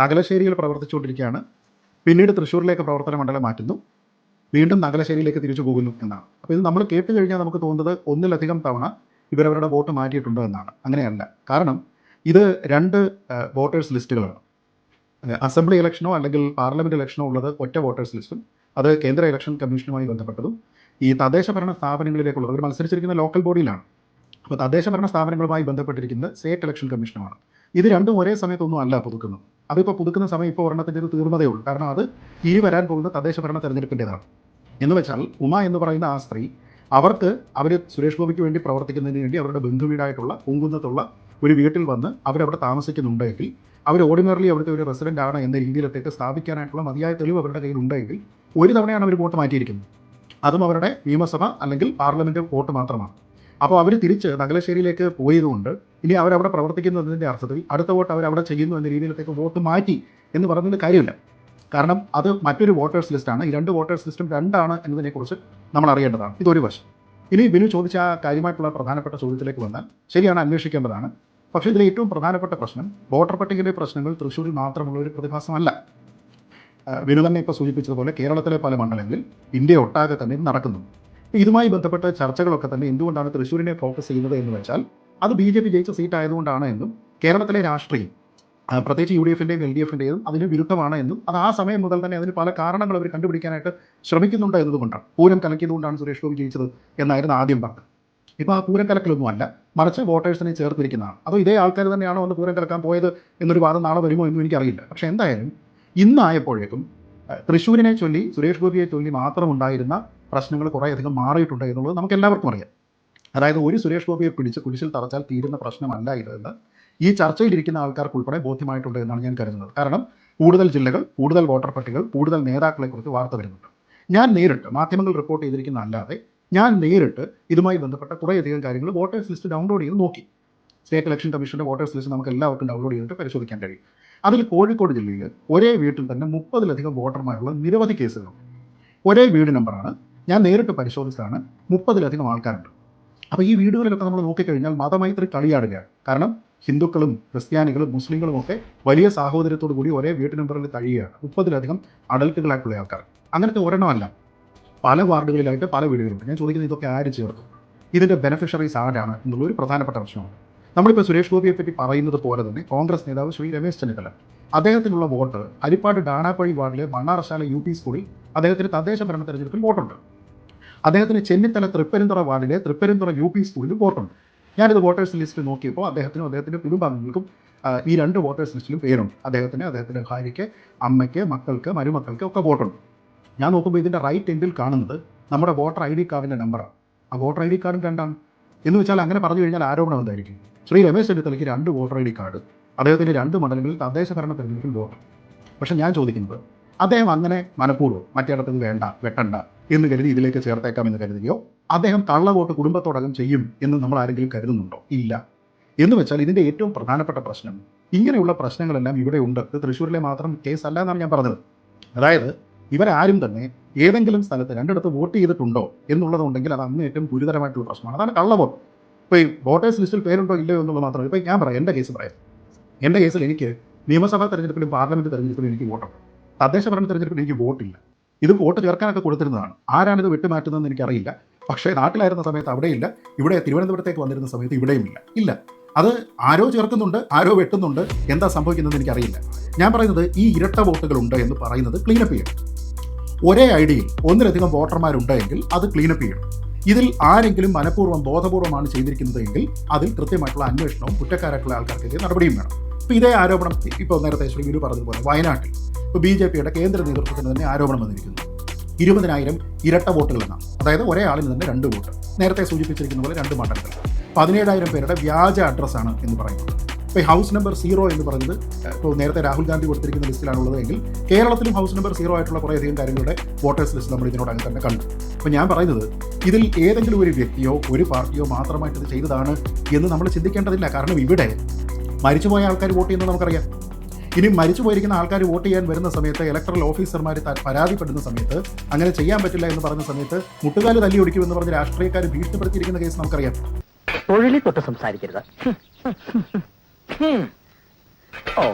നഗലശ്ശേരിയിൽ പ്രവർത്തിച്ചുകൊണ്ടിരിക്കുകയാണ്. പിന്നീട് തൃശ്ശൂരിലേക്ക് പ്രവർത്തന മണ്ഡലം മാറ്റുന്നു. വീണ്ടും നഗലശ്ശേരിയിലേക്ക് തിരിച്ചു പോകുന്നു എന്നാണ്. അപ്പോൾ ഇത് നമ്മൾ കേട്ട് കഴിഞ്ഞാൽ നമുക്ക് തോന്നുന്നത് ഒന്നിലധികം തവണ ഇവരവരുടെ വോട്ട് മാറ്റിയിട്ടുണ്ട് എന്നാണ്. അങ്ങനെയല്ല. കാരണം ഇത് രണ്ട് വോട്ടേഴ്സ് ലിസ്റ്റുകളാണ്. അസംബ്ലി ഇലക്ഷനോ അല്ലെങ്കിൽ പാർലമെന്റ് ഇലക്ഷനോ ഉള്ളത് ഒറ്റ വോട്ടേഴ്സ് ലിസ്റ്റും അത് കേന്ദ്ര ഇലക്ഷൻ കമ്മീഷനുമായി ബന്ധപ്പെട്ടതും ഈ തദ്ദേശ ഭരണ സ്ഥാപനങ്ങളിലേക്കുള്ളത് അവർ മത്സരിച്ചിരിക്കുന്ന ലോക്കൽ ബോഡിയിലാണ് അപ്പോൾ തദ്ദേശ ഭരണ സ്ഥാപനങ്ങളുമായി ബന്ധപ്പെട്ടിരിക്കുന്നത് സ്റ്റേറ്റ് ഇലക്ഷൻ കമ്മീഷനുമാണ്. ഇത് രണ്ടും ഒരേ സമയത്തൊന്നും അല്ല പുതുക്കുന്നത്. അതിപ്പോൾ പുതുക്കുന്ന സമയം ഇപ്പോൾ ഒരെണ്ണത്തിന്റെ തീർന്നതേ ഉള്ളൂ. കാരണം അത് ഇനി വരാൻ പോകുന്ന തദ്ദേശ ഭരണ തെരഞ്ഞെടുപ്പിന്റെതാണ് എന്ന് വെച്ചാൽ ഉമ എന്ന് പറയുന്ന ആ സ്ത്രീ അവർക്ക് അവർ സുരേഷ് ഗോപിക്ക് വേണ്ടി പ്രവർത്തിക്കുന്നതിന് വേണ്ടി അവരുടെ ബന്ധുവീടായിട്ടുള്ള പൂങ്കുന്നത്തുള്ള ഒരു വീട്ടിൽ വന്ന് അവരവിടെ താമസിക്കുന്നുണ്ടെങ്കിൽ അവർ ഓർഡിനറിലി അവിടുത്തെ ഒരു റെസിഡന്റ് ആണ് എന്ന രീതിയിലത്തേക്ക് സ്ഥാപിക്കാനായിട്ടുള്ള മതിയായ തെളിവ് അവരുടെ കയ്യിൽ ഉണ്ടെങ്കിൽ ഒരു തവണയാണ് അവർ വോട്ട് മാറ്റിയിരിക്കുന്നത്. അതും അവരുടെ നിയമസഭ അല്ലെങ്കിൽ പാർലമെന്റ് വോട്ട് മാത്രമാണ്. അപ്പോൾ അവർ തിരിച്ച് നഗലശ്ശേരിയിലേക്ക് പോയതുകൊണ്ട് ഇനി അവരവിടെ പ്രവർത്തിക്കുന്നതിന്റെ അർത്ഥത്തിൽ അടുത്ത വോട്ട് അവരവിടെ ചെയ്യുന്നു എന്ന രീതിയിലത്തേക്ക് വോട്ട് മാറ്റി എന്ന് പറയുന്നത് കാര്യമില്ല. കാരണം അത് മറ്റൊരു വോട്ടേഴ്സ് ലിസ്റ്റാണ് ഈ രണ്ട് വോട്ടേഴ്സ് ലിസ്റ്റും രണ്ടാണ് എന്നതിനെക്കുറിച്ച് നമ്മൾ അറിയേണ്ടതാണ്. ഇതൊരു വശം. ഇനി ബിനു ചോദിച്ച ആ കാര്യമായിട്ടുള്ള പ്രധാനപ്പെട്ട ചോദ്യത്തിലേക്ക് വന്നാൽ ശരിയാണ് അന്വേഷിക്കേണ്ടതാണ്. പക്ഷേ ഇതിലെ ഏറ്റവും പ്രധാനപ്പെട്ട പ്രശ്നം വോട്ടർ പട്ടികയിലെ പ്രശ്നങ്ങൾ തൃശ്ശൂരിൽ മാത്രമുള്ള ഒരു പ്രതിഭാസമല്ല. ബിനു തന്നെ ഇപ്പോൾ സൂചിപ്പിച്ചതുപോലെ കേരളത്തിലെ പല മണ്ഡലങ്ങളിൽ ഇന്ത്യ ഒട്ടാകെ തന്നെ നടക്കുന്നുണ്ട് നടക്കുന്നു. ഇതുമായി ബന്ധപ്പെട്ട ചർച്ചകളൊക്കെ തന്നെ എന്തുകൊണ്ടാണ് തൃശ്ശൂരിനെ ഫോക്കസ് ചെയ്യുന്നത് എന്ന് വെച്ചാൽ അത് ബി ജെ പി ജയിച്ച സീറ്റ് ആയതുകൊണ്ടാണ് എന്നും കേരളത്തിലെ രാഷ്ട്രീയം പ്രത്യേകിച്ച് യു ഡി എഫിന്റെയും എൽ ഡി എഫിന്റെയും അതിന് വിരുദ്ധമാണ് എന്നും അത് ആ സമയം മുതൽ തന്നെ അതിന് പല കാരണങ്ങൾ അവർ കണ്ടുപിടിക്കാനായിട്ട് ശ്രമിക്കുന്നുണ്ട് എന്നതുകൊണ്ടാണ്. പൂരം കലക്കിയതുകൊണ്ടാണ് സുരേഷ് ഗോപി ജയിച്ചത് എന്നായിരുന്നു ആദ്യം പറഞ്ഞത് ഇപ്പോൾ ആ പൂരം കലക്കലൊന്നും അല്ല. മറിച്ച് വോട്ടേഴ്സിനെ ചേർത്തിരിക്കുന്നതാണ്. അതോ ഇതേ ആൾക്കാർ തന്നെയാണോ ഒന്ന് പൂരം കലക്കാൻ പോയത് എന്നൊരു വാദം നാളെ വരുമോ എന്നും എനിക്കറിയില്ല. പക്ഷേ എന്തായാലും ഇന്നായപ്പോഴേക്കും തൃശ്ശൂരിനെ ചൊല്ലി സുരേഷ് ഗോപിയെ ചൊല്ലി മാത്രം ഉണ്ടായിരുന്ന പ്രശ്നങ്ങൾ കുറേയധികം മാറിയിട്ടുണ്ട് എന്നുള്ളത് നമുക്ക് എല്ലാവർക്കും അറിയാം. അതായത് ഒരു സുരേഷ് ഗോപിയെ പിടിച്ച് കുരിശിൽ തറച്ചാൽ തീരുന്ന പ്രശ്നമല്ല ഇതെന്ന് ഈ ചർച്ചയിലിരിക്കുന്ന ആൾക്കാർക്ക് ഉൾപ്പെടെ ബോധ്യമായിട്ടുണ്ട് എന്നാണ് ഞാൻ കരുതുന്നത്. കാരണം കൂടുതൽ ജില്ലകൾ കൂടുതൽ വോട്ടർ പട്ടികൾ കൂടുതൽ നേതാക്കളെക്കുറിച്ച് വാർത്ത വരുന്നുണ്ട്. ഞാൻ നേരിട്ട് മാധ്യമങ്ങൾ റിപ്പോർട്ട് ചെയ്തിരിക്കുന്ന അല്ലാതെ ഞാൻ നേരിട്ട് ഇതുമായി ബന്ധപ്പെട്ട കുറേയധികം കാര്യങ്ങൾ വോട്ടേഴ്സ് ലിസ്റ്റ് ഡൗൺലോഡ് ചെയ്ത് നോക്കി. സ്റ്റേറ്റ് ഇലക്ഷൻ കമ്മീഷന്റെ വോട്ടേഴ്സ് ലിസ്റ്റ് നമുക്ക് എല്ലാവർക്കും ഡൗൺലോഡ് ചെയ്തിട്ട് പരിശോധിക്കാൻ കഴിയും. അതിൽ കോഴിക്കോട് ജില്ലയിൽ ഒരേ വീട്ടിൽ തന്നെ മുപ്പതിലധികം വോട്ടർമാരുള്ള നിരവധി കേസുകളുണ്ട്. ഒരേ വീട് നമ്പറാണ് ഞാൻ നേരിട്ട് പരിശോധിച്ചതാണ്. മുപ്പതിലധികം ആൾക്കാരുണ്ട്. അപ്പോൾ ഈ വീടുകളിലൊക്കെ നമ്മൾ നോക്കിക്കഴിഞ്ഞാൽ മതമൈത്രി കളിയാടുകയാണ്. കാരണം ഹിന്ദുക്കളും ക്രിസ്ത്യാനികളും മുസ്ലിങ്ങളും ഒക്കെ വലിയ സാഹോദര്യത്തോടു കൂടി ഒരേ വീട്ടു നമ്പറിൽ കഴിയുകയാണ് മുപ്പതിലധികം അഡൽട്ടുകളായിട്ടുള്ള ആൾക്കാർ. അങ്ങനത്തെ ഒരെണ്ണമല്ല പല വാർഡുകളിലായിട്ട് പല വീടുകളുണ്ട്. ഞാൻ ചോദിക്കുന്നത് ഇതൊക്കെ ആര് ചേർക്കും ഇതിന്റെ ബെനഫിഷ്യറീസ് ആരാണ് എന്നുള്ളൊരു പ്രധാനപ്പെട്ട പ്രശ്നമാണ്. നമ്മളിപ്പോൾ സുരേഷ് ഗോപിയെ പറ്റി പറയുന്നത് പോലെ തന്നെ കോൺഗ്രസ് നേതാവ് ശ്രീ രമേശ് ചെന്നിത്തല. അദ്ദേഹത്തിനുള്ള വോട്ട് അരിപ്പാട് ഡാണാപ്പഴി വാർഡിലെ മണ്ണാറശാല യു പി സ്കൂളിൽ അദ്ദേഹത്തിന് തദ്ദേശ ഭരണ തെരഞ്ഞെടുപ്പിൽ വോട്ടുണ്ട്. അദ്ദേഹത്തിന് ചെന്നിത്തല തൃപ്പരുന്തുറ വാർഡിലെ തൃപ്പരുന്തുറ യു പി സ്കൂളിൽ വോട്ടുണ്ട്. ഞാനിത് വോട്ടേഴ്സ് ലിസ്റ്റ് നോക്കിയപ്പോൾ അദ്ദേഹത്തിനും അദ്ദേഹത്തിന്റെ കുടുംബാംഗങ്ങൾക്കും ഈ രണ്ട് വോട്ടേഴ്സ് ലിസ്റ്റിലും പേരുണ്ട്. അദ്ദേഹത്തിന് അദ്ദേഹത്തിന്റെ ഭാര്യയ്ക്ക് അമ്മയ്ക്ക് മക്കൾക്ക് മരുമക്കൾക്ക് ഒക്കെ വോട്ടുണ്ട്. ഞാൻ നോക്കുമ്പോൾ ഇതിന്റെ റൈറ്റ് എൻഡിൽ കാണുന്നത് നമ്മുടെ വോട്ടർ ഐ ഡി കാർഡിന്റെ നമ്പറാണ് ആ. വോട്ടർ ഐ ഡി കാർഡും രണ്ടാണ്. എന്ന് വെച്ചാൽ അങ്ങനെ പറഞ്ഞു കഴിഞ്ഞാൽ ആരോപണം എന്തായിരിക്കും? ശ്രീ രമേശ് ചെന്നിത്തലയ്ക്ക് രണ്ട് വോട്ടർ ഐ ഡി കാർഡ്. അദ്ദേഹത്തിന്റെ രണ്ട് മണ്ഡലങ്ങളിൽ തദ്ദേശ ഭരണ തെരഞ്ഞെടുപ്പിൽ പക്ഷെ ഞാൻ ചോദിക്കുന്നത് അദ്ദേഹം അങ്ങനെ മനഃപൂർവം മറ്റേടത്തത് വേണ്ട വെട്ടണ്ട എന്ന് കരുതി ഇതിലേക്ക് ചേർത്തേക്കാം എന്ന് കരുതുകയോ അദ്ദേഹം കള്ളവോട്ട് കുടുംബത്തോടകം ചെയ്യും എന്ന് നമ്മൾ ആരെങ്കിലും കരുതുന്നുണ്ടോ? ഇല്ല. എന്ന് വെച്ചാൽ ഇതിന്റെ ഏറ്റവും പ്രധാനപ്പെട്ട പ്രശ്നം ഇങ്ങനെയുള്ള പ്രശ്നങ്ങളെല്ലാം ഇവിടെ ഉണ്ട്. ഇത് തൃശ്ശൂരിലെ മാത്രം കേസ് അല്ല എന്നാണ് ഞാൻ പറഞ്ഞത്. അതായത് ഇവരാരും തന്നെ ഏതെങ്കിലും സ്ഥലത്ത് രണ്ടിടത്ത് വോട്ട് ചെയ്തിട്ടുണ്ടോ എന്നുള്ളതുണ്ടെങ്കിൽ അത് അന്ന് ഏറ്റവും ഗുരുതരമായിട്ടുള്ള പ്രശ്നമാണ്. അതാണ് കള്ളവോട്ട് ഇപ്പോൾ ഈ വോട്ടേഴ്സ് ലിസ്റ്റിൽ പേരുണ്ടോ ഇല്ലയോ എന്നുള്ളത് മാത്രമേ ഇപ്പോൾ ഞാൻ പറയാം എന്റെ കേസ് പറയാം. എന്റെ കേസിൽ എനിക്ക് നിയമസഭാ തെരഞ്ഞെടുപ്പിലും പാർലമെന്റ് തെരഞ്ഞെടുപ്പിലും എനിക്ക് വോട്ടുണ്ട് തദ്ദേശ ഭരണ തെരഞ്ഞെടുപ്പിൽ എനിക്ക് വോട്ടില്ല. ഇത് വോട്ട് ചേർക്കാനൊക്കെ കൊടുത്തിരുന്നതാണ്. ആരാണിത് വിട്ടുമാറ്റുന്നതെന്ന് എനിക്കറിയില്ല. പക്ഷേ നാട്ടിലായിരുന്ന സമയത്ത് അവിടെയില്ല. ഇവിടെ തിരുവനന്തപുരത്തേക്ക് വന്നിരുന്ന സമയത്ത് ഇവിടെയും ഇല്ല. ഇല്ല അത് ആരോ ചേർക്കുന്നുണ്ട് ആരോ വെട്ടുന്നുണ്ട്. എന്താ സംഭവിക്കുന്നത് എനിക്കറിയില്ല. ഞാൻ പറയുന്നത് ഈ ഇരട്ട വോട്ടുകളുണ്ട് എന്ന് പറയുന്നത് ക്ലീനപ്പ് ചെയ്യണം. ഒരേ ഐ ഡിയിൽ ഒന്നിലധികം വോട്ടർമാരുണ്ടെങ്കിൽ അത് ക്ലീനപ്പ് ചെയ്യണം. ഇതിൽ ആരെങ്കിലും മനഃപൂർവം ബോധപൂർവമാണ് ചെയ്തിരിക്കുന്നതെങ്കിൽ അതിൽ കൃത്യമായിട്ടുള്ള അന്വേഷണവും കുറ്റക്കാരായിട്ടുള്ള ആൾക്കാർക്കെതിരെ നടപടിയും വേണം. ഇപ്പോൾ ഇതേ ആരോപണം ഇപ്പോൾ നേരത്തെ ശ്രീ ഗുരു പറഞ്ഞതുപോലെ വയനാട്ടിൽ ഇപ്പോൾ ബി ജെ പിയുടെ കേന്ദ്ര നേതൃത്വത്തിന് തന്നെ ആരോപണം വന്നിരിക്കുന്നു. ഇരുപതിനായിരം ഇരട്ട വോട്ടുകൾ എന്നാണ്. അതായത് ഒരേ ആളിന് തന്നെ രണ്ട് വോട്ട്. നേരത്തെ സൂചിപ്പിച്ചിരിക്കുന്ന പോലെ രണ്ട് മണ്ഡലങ്ങൾ. പതിനേഴായിരം പേരുടെ വ്യാജ അഡ്രസ്സാണ് എന്ന് പറയുന്നത്. ഇപ്പോൾ ഹൗസ് നമ്പർ സീറോ എന്ന് പറയുന്നത് ഇപ്പോൾ നേരത്തെ രാഹുൽ ഗാന്ധി കൊടുത്തിരിക്കുന്ന ലിസ്റ്റിലാണുള്ളത് എങ്കിൽ കേരളത്തിലും ഹൗസ് നമ്പർ സീറോ ആയിട്ടുള്ള കുറേയധികം കാര്യങ്ങളുടെ വോട്ടേഴ്സ് ലിസ്റ്റ് നമ്മൾ ഇതിനോടകം തന്നെ കണ്ടു. അപ്പോൾ ഞാൻ പറയുന്നത് ഇതിൽ ഏതെങ്കിലും ഒരു വ്യക്തിയോ ഒരു പാർട്ടിയോ മാത്രമായിട്ട് ഇത് ചെയ്തതാണ് എന്ന് നമ്മൾ ചിന്തിക്കേണ്ടതില്ല. കാരണം ഇവിടെ മരിച്ചുപോയ ആൾക്കാർ വോട്ട് ചെയ്യുന്നത് നമുക്കറിയാം. ഇനി മരിച്ചു പോയിരിക്കുന്ന ആൾക്കാർ വോട്ട് ചെയ്യാൻ വരുന്ന സമയത്ത് ഇലക്ട്രൽ ഓഫീസർമാർ പരാതിപ്പെടുന്ന സമയത്ത് അങ്ങനെ ചെയ്യാൻ പറ്റില്ല എന്ന് പറഞ്ഞ സമയത്ത് മുട്ടുകാൽ തല്ലി ഒടിക്കുമെന്ന് പറഞ്ഞ് രാഷ്ട്രീയക്കാർ ഭീഷണിപ്പെടുത്തിയിരിക്കുന്ന കേസ് നമുക്കറിയാം. തൊഴിലിൽ തൊട്ട് സംസാരിക്കരുത്. ഓ.